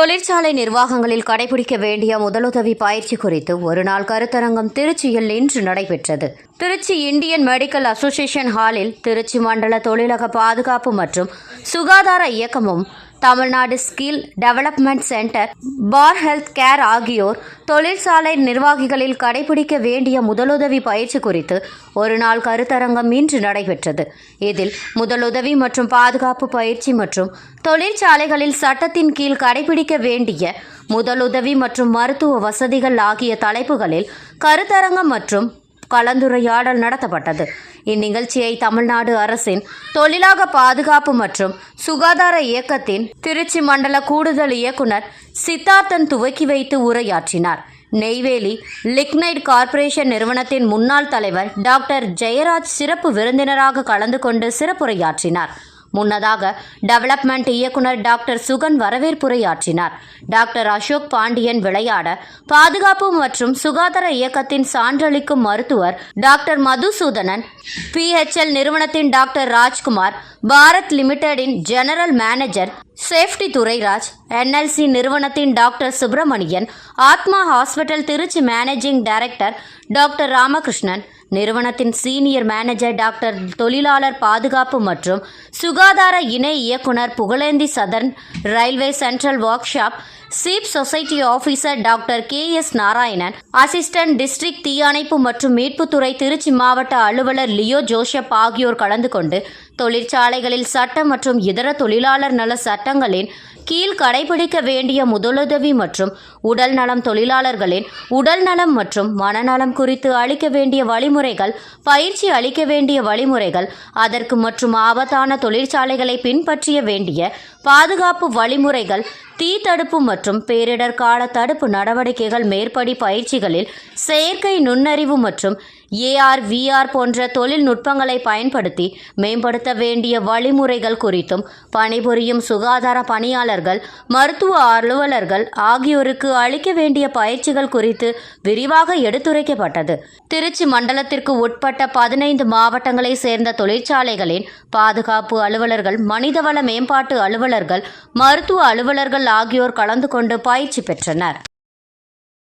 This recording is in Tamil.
தொழிற்சாலை நிர்வாகங்களில் கடைபிடிக்க வேண்டிய முதலுதவி பயிற்சி குறித்து ஒருநாள் கருத்தரங்கம் திருச்சியில் இன்று நடைபெற்றது. திருச்சி இந்தியன் மெடிக்கல் அசோசியேஷன் ஹாலில் திருச்சி மண்டல தொழிலக பாதுகாப்பு மற்றும் சுகாதார இயக்கமும் Tamil Nadu skill development centre for health care ஆகியோர் தொழிற்சாலை நிர்வாகிகளில் கடைபிடிக்க வேண்டிய முதலுதவி பயிற்சி குறித்து ஒரு நாள் கருத்தரங்கம் இன்று நடைபெற்றது. இதில் முதலுதவி மற்றும் பாதுகாப்பு பயிற்சி மற்றும் தொழிற்சாலைகளில் சட்டத்தின் கீழ் கடைபிடிக்க வேண்டிய முதலுதவி மற்றும் மருத்துவ வசதிகள் ஆகிய தலைப்புகளில் கருத்தரங்கம் மற்றும் கலந்துரையாடல் நடத்தப்பட்டது. இந்நிகழ்ச்சியை தமிழ்நாடு அரசின் தொழிலாக பாதுகாப்பு மற்றும் சுகாதார இயக்கத்தின் திருச்சி மண்டல கூடுதல் இயக்குனர் சித்தார்த்தன் துவக்கி வைத்து உரையாற்றினார். நெய்வேலி லிக்னைட் கார்ப்பரேஷன் நிறுவனத்தின் முன்னாள் தலைவர் டாக்டர் ஜெயராஜ் சிறப்பு விருந்தினராக கலந்து கொண்டு சிறப்புரையாற்றினார். முன்னதாக டெவலப்மெண்ட் இயக்குனர் டாக்டர் சுகன் வரவேற்புரையாற்றினார். டாக்டர் அசோக் பாண்டியன் விளையாட பாதுகாப்பு மற்றும் சுகாதார இயக்கத்தின் சான்றளிக்கும் மருத்துவர் டாக்டர் மதுசூதனன் பிஹெச்எல் நிறுவனத்தின் doctor Rajkumar Bharat லிமிடெடின் general manager safety Durairaj NLC நிறுவனத்தின் doctor Subramanian Atma hospital Trichy managing director doctor Ramakrishnan நிறுவனத்தின் சீனியர் மேனேஜர் டாக்டர் தொழிலாளர் பாதுகாப்பு மற்றும் சுகாதார இணை இயக்குனர் Pugazhendhi southern railway central workshop chief society officer doctor K S Narayanan assistant district தீயணைப்பு மற்றும் மீட்புத்துறை திருச்சி மாவட்ட அலுவலர் லியோ ஜோஷப் ஆகியோர் கலந்து கொண்டு தொழிற்சாலைகளில் சட்ட மற்றும் இதர தொழிலாளர் நல சட்டங்களின் கீழ் கடைபிடிக்க வேண்டிய முதலுதவி மற்றும் உடல் நலம் தொழிலாளர்களின் உடல் நலம் மற்றும் மனநலம் குறித்து அளிக்க வேண்டிய வழிமுறைகள் பயிற்சி அளிக்க வேண்டிய வழிமுறைகள் அதற்கு மற்றும் ஆபத்தான தொழிற்சாலைகளை பின்பற்றிய வேண்டிய பாதுகாப்பு வழிமுறைகள் தீ தடுப்பு மற்றும் பேரிடர் கால தடுப்பு நடவடிக்கைகள் மேற்படி பயிற்சிகளில் செயற்கை நுண்ணறிவு மற்றும் ஏஆர் விஆர் போன்ற தொழில்நுட்பங்களை பயன்படுத்தி மேம்படுத்த வேண்டிய வழிமுறைகள் குறித்தும் பணிபுரியும் சுகாதார பணியாளர்கள் மருத்துவ அலுவலர்கள் ஆகியோருக்கு அளிக்க வேண்டிய பயிற்சிகள் குறித்து விரிவாக எடுத்துரைக்கப்பட்டது. திருச்சி மண்டலத்திற்கு உட்பட்ட பதினைந்து மாவட்டங்களை சேர்ந்த தொழிற்சாலைகளின் பாதுகாப்பு அலுவலர்கள் மனிதவள மேம்பாட்டு அலுவலர்கள் மருத்துவ அலுவலர்கள் ஆகியோர் கலந்து கொண்டு பயிற்சி பெற்றனர்.